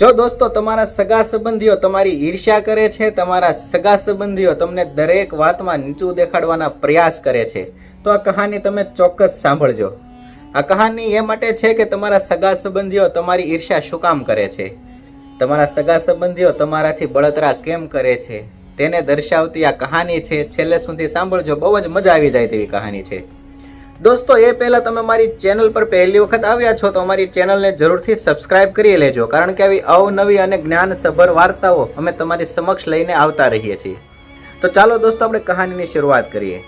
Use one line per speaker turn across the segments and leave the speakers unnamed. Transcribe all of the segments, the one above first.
જો દોસ્તો, તમારા સગા સંબંધીઓ તમારી ઈર્ષ્યા કરે છે, તમારા સગા સંબંધીઓ તમને દરેક વાતમાં નીચું દેખાડવાના પ્રયાસ કરે છે, તો આ કહાની તમે ચોક્કસ સાંભળજો. આ કહાની એ માટે છે કે તમારા સગા સંબંધીઓ તમારી ઈર્ષ્યા શું કામ કરે છે? તમારા સગા સંબંધીઓ તમારાથી બળતરા કેમ કરે છે? તેને દર્શાવતી આ કહાની છે. છેલ્લે સુધી સાંભળજો, બહુ જ મજા આવી જાય તેવી કહાની છે. દોસ્તો, એ પહેલા તમે મારી ચેનલ પર પહેલી વખત આવ્યા છો તો અમારી ચેનલને જરૂરથી સબસ્ક્રાઇબ કરી લેજો, કારણ કે આવી અવનવી અને જ્ઞાનસભર વાર્તાઓ અમે તમારી સમક્ષ લઈને આવતા રહીએ છીએ. તો ચાલો દોસ્તો, આપણે કહાનીની શરૂઆત કરીએ.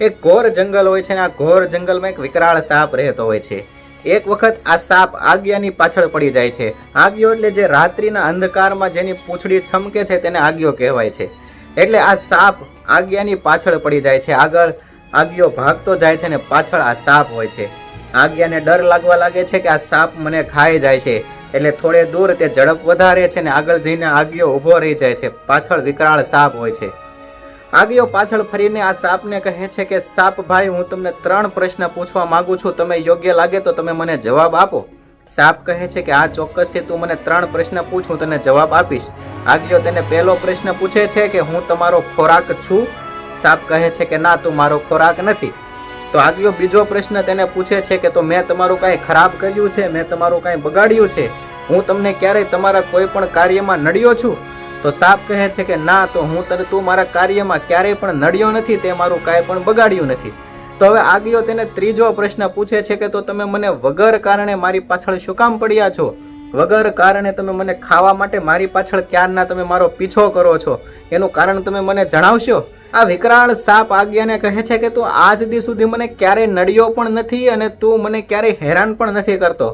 એક ઘોર જંગલ હોય છે અને આ ઘોર જંગલમાં એક વિકરાળ સાપ રહેતો હોય છે. એક વખત આ સાપ આજ્ઞાની પાછળ પડી જાય છે. આગ્યો એટલે જે રાત્રિના અંધકારમાં જેની પૂંછડી છમકે છે તેને આગ્યો કહેવાય છે. એટલે આ સાપ આજ્ઞાની પાછળ પડી જાય છે. આગળ આજ્ઞો ભાગતો જાય છે ને પાછળ આ સાપ હોય છે. આગ્યાને ડર લાગવા લાગે છે કે આ સાપ મને ખાઈ જાય છે. એટલે થોડે દૂર તે ઝડપ વધારે છે ને આગળ જઈને આગ્યો ઊભો રહી જાય છે. પાછળ વિકરાળ સાપ હોય છે. આગિયો પાછળ ફરીને આ સાપને કહે છે કે, સાપ ભાઈ, હું તમને ત્રણ પ્રશ્ન પૂછવા માંગુ છું. તમે યોગ્ય લાગે તો તમે મને જવાબ આપો. સાપ કહે છે કે આ ચોક્કસથી તું મને ત્રણ પ્રશ્ન પૂછ, હું તને જવાબ આપીશ. આગિયો તેને પહેલો પ્રશ્ન પૂછે છે કે, હું તમારો ખોરાક છું? સાપ કહે છે કે ના, તું મારો ખોરાક નથી. તો આગિયો બીજો પ્રશ્ન તેને પૂછે છે કે તો મેં તમારું કાંઈ ખરાબ કર્યું છે? મેં તમારું કાંઈ બગાડ્યું છે? હું તમને ક્યારેય તમારા કોઈ પણ કાર્યમાં નડ્યો છું? તો સાપ કહે છે કે ના, તો હું તને, તું મારા કાર્યમાં ક્યારેય પણ નડ્યો નથી, તે મારું કાંઈ પણ બગાડ્યું નથી. તો હવે આગિયો તેને ત્રીજો પ્રશ્ન પૂછે છે કે તો તમે મને વગર કારણે મારી પાછળ શું કામ પડ્યા છો? વગર કારણે તમે મને ખાવા માટે મારી પાછળ ક્યારના તમે મારો પીછો કરો છો? એનું કારણ તમે મને જણાવશો? આ વિકરાળ સાપ આજ્ઞાને કહે છે કે તું આજ દી સુધી મને ક્યારેય નડ્યો પણ નથી અને તું મને ક્યારેય હેરાન પણ નથી કરતો.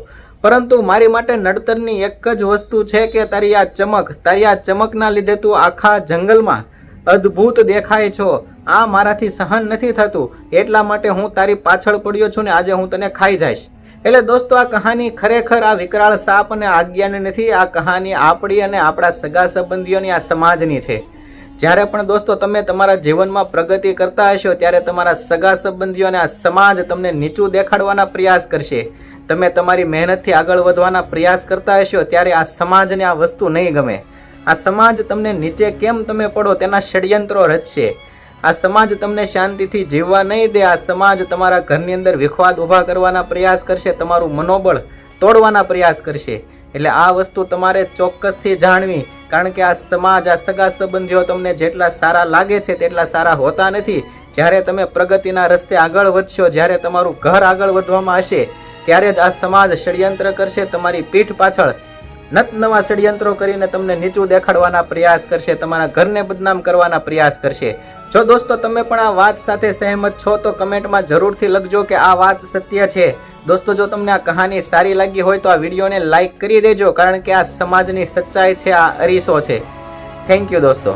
પરંતુ મારી માટે નડતરની એક જ વસ્તુ છે કે તારી આ ચમક, તારી આ ચમકના લીધે તું આખા જંગલમાં અદ્ભુત દેખાય છો. આ મારાથી સહન નથી થતું. એટલા માટે હું તારી પાછળ પડ્યો છું ને આજે હું તને ખાઈ જઈશ. એટલે દોસ્તો, આ કહાની ખરેખર આ વિકરાળ સાપ અને આજ્ઞાની નથી, આ કહાની આપણી અને આપણા સગા સંબંધીઓની, આ સમાજની છે. જ્યારે પણ દોસ્તો તમે તમારા જીવનમાં પ્રગતિ કરતા હશો, ત્યારે તમારા સગા સંબંધીઓ અને આ સમાજ તમને નીચું દેખાડવાના પ્રયાસ કરશે. તમે તમારી મહેનતથી આગળ વધવાના પ્રયાસ કરતા હશો, ત્યારે આ સમાજને આ વસ્તુ નહીં ગમે. આ સમાજ તમને નીચે કેમ તમે પડો તેના ષડયંત્રો રચશે. આ સમાજ તમને શાંતિથી જીવવા નહીં દે, આ સમાજ તમારા ઘરની અંદર વિખવાદ ઊભા કરવાના પ્રયાસ કરશે, તમારું મનોબળ તોડવાના પ્રયાસ કરશે. એટલે આ વસ્તુ તમારે ચોક્કસથી જાણવી, કારણ કે આ સમાજ, આ સગા સંબંધીઓ તમને જેટલા સારા લાગે છે તેટલા સારા હોતા નથી. જ્યારે તમે પ્રગતિના રસ્તે આગળ વધશો, જ્યારે તમારું ઘર આગળ વધવામાં હશે, ત્યારે જ આ સમાજ ષડયંત્ર કરશે, તમારી પીઠ પાછળ નત નવા ષડયંત્રો કરીને તમને નીચું દેખાડવાના પ્રયાસ કરશે, તમારા ઘરને બદનામ કરવાના પ્રયાસ કરશે. જો દોસ્તો, તમે પણ આ વાત સાથે સહેમત છો, તો કમેન્ટમાં જરૂરથી લખજો કે આ વાત સત્ય છે. દોસ્તો, જો તમને આ કહાની સારી લાગી હોય તો આ વિડીયોને લાઈક કરી દેજો, કારણ કે આ સમાજની સચ્ચાઈ છે, આ અરીસો છે. થેન્ક યુ દોસ્તો.